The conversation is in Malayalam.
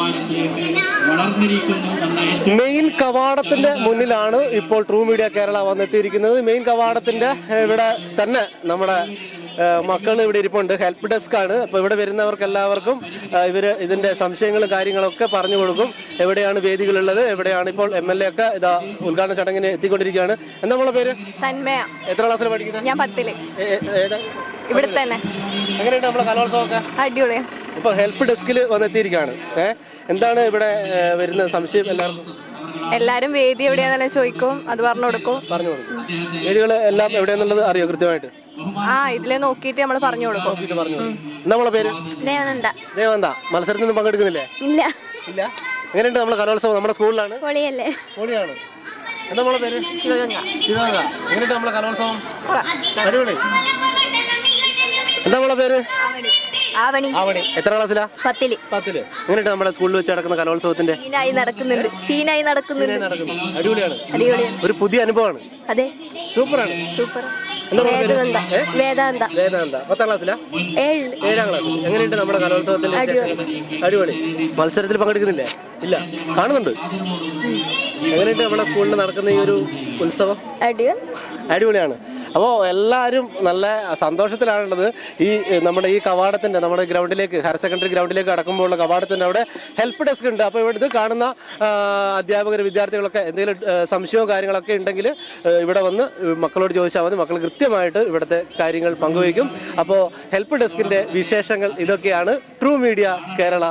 വളർന്നിരിക്കുന്നു മെയിൻ കവാടത്തിന്റെ മുന്നിലാണ് ഇപ്പോൾ ട്രൂ മീഡിയ കേരള വന്നെത്തിയിരിക്കുന്നത്. മെയിൻ കവാടത്തിന്റെ ഇവിടെ തന്നെ നമ്മുടെ മക്കൾ ഇവിടെ ഇരിപ്പുണ്ട്. ഹെൽപ്പ് ഡെസ്ക് ആണ്. അപ്പോൾ ഇവിടെ വരുന്നവർക്ക് എല്ലാവർക്കും ഇവർ ഇതിന്റെ ഇതിന്റെ സംശയങ്ങളും കാര്യങ്ങളൊക്കെ പറഞ്ഞു കൊടുക്കും. എവിടെയാണ് വേദികളുള്ളത്? എവിടെയാണ് ഇപ്പോൾ എം എൽ എ ഒക്കെ ഇതാ ഉദ്ഘാടന ചടങ്ങിന് എത്തിക്കൊണ്ടിരിക്കുകയാണ്. എന്താ നമ്മളെ പേര്? സന്മയ. എത്ര ക്ലാസ്സിൽ പഠിക്കുന്നത്? ഞാൻ പത്തിൽ? ഇവിടെ തന്നെ. എങ്ങനെയുണ്ട് നമ്മളെ കലോത്സവമൊക്കെ? അടിപൊളിയാ. ഇപ്പൊ ഹെൽപ്പ് ഡെസ്കിൽ വന്നെത്തിയിരിക്കുകയാണ് ഏഹ് എന്താണ് ഇവിടെ വരുന്ന സംശയം എല്ലാവർക്കും? എല്ലാരും വേദി എവിടെയാണെന്ന് ചോദിക്കും അത് പറഞ്ഞു കൊടുക്കും. പറഞ്ഞു കൊടുക്കും. വേദികൾ എല്ലാം എവിടെയാന്നുള്ളത് അറിയോ കൃത്യമായിട്ട്? ആ ഇതിലെ നോക്കിയിട്ട് നമ്മൾ പറഞ്ഞു കൊടുക്കും. പറഞ്ഞു കൊടുക്കും. നമ്മളെ പേര്? ദേവനന്ദ. മത്സരത്തിൽ മത്സരത്തിനൊന്നും പങ്കെടുക്കുന്നില്ലേ? ഇല്ല. ഇല്ല. എങ്ങനെയുണ്ട് നമ്മളെ കലോത്സവം നമ്മുടെ സ്കൂളിലാണ്? പൊളിയല്ലേ. പൊളിയാണ്. എന്താ നമ്മളെ പേര്? ശിവഗംഗ. ശിവഗംഗ. എങ്ങനെയുണ്ട് നമ്മളെ കലോത്സവം? അടിപൊളി. എന്താ നമ്മളെ പേര്? ആവണി. ആവണി. എത്ര ക്ലാസ്സിലാ? പത്തിൽ. പത്തിൽ. എങ്ങനെയുണ്ട് നമ്മുടെ സ്കൂളിൽ വെച്ച് നടക്കുന്ന കലോത്സവത്തിന്റെ? സീനായി നടക്കുന്നുണ്ട്. സീനായി നടക്കുന്നുണ്ട്. നടക്കുന്നു. അടിപൊളിയാണ്. അടിപൊളിയാണ്. ഒരു പുതിയ അനുഭവമാണ്. അതെ. സൂപ്പറാണ്. സൂപ്പർ. എന്താ പേര്? വേദാന്ത ഏ? വേദാന്ത. വേദാന്ത. പത്താം ക്ലാസ്സിലാ? ഏഴിൽ ഏഴാം ക്ലാസ് എങ്ങനെയുണ്ട് നമ്മുടെ കലോത്സവത്തിന്റെ വിശേഷങ്ങൾ? അടിപൊളി. മത്സരത്തിൽ പങ്കെടുക്കുന്നില്ലേ? ഇല്ല. കാണുന്നുണ്ട്. എങ്ങനെയുണ്ട് നമ്മുടെ സ്കൂളിൽ നടക്കുന്ന ഈ ഒരു ഉത്സവം? അടിപൊളി. അടിപൊളിയാണ്. അപ്പോൾ എല്ലാവരും നല്ല സന്തോഷത്തിലാണുള്ളത്. ഈ നമ്മുടെ ഈ കവാടത്തിന്റെ നമ്മുടെ ഗ്രൗണ്ടിലേക്ക് ഹയർ സെക്കൻഡറി ഗ്രൗണ്ടിലേക്ക് കടക്കുമ്പോഴുള്ള കവാടത്തിന്റെ അവിടെ ഹെൽപ്പ് ഡെസ്ക് ഉണ്ട്. അപ്പോൾ ഇവിടെ ഇത് കാണുന്ന അധ്യാപകർ വിദ്യാർത്ഥികളൊക്കെ എന്തെങ്കിലും സംശയവും കാര്യങ്ങളൊക്കെ ഉണ്ടെങ്കിൽ ഇവിടെ വന്ന് മക്കളോട് ചോദിച്ചാൽ മതി. മക്കൾ കൃത്യമായിട്ട് ഇവിടുത്തെ കാര്യങ്ങൾ പങ്കുവയ്ക്കും. അപ്പോൾ ഹെൽപ്പ് ഡെസ്കിന്റെ വിശേഷങ്ങൾ ഇതൊക്കെയാണ്. True media Kerala.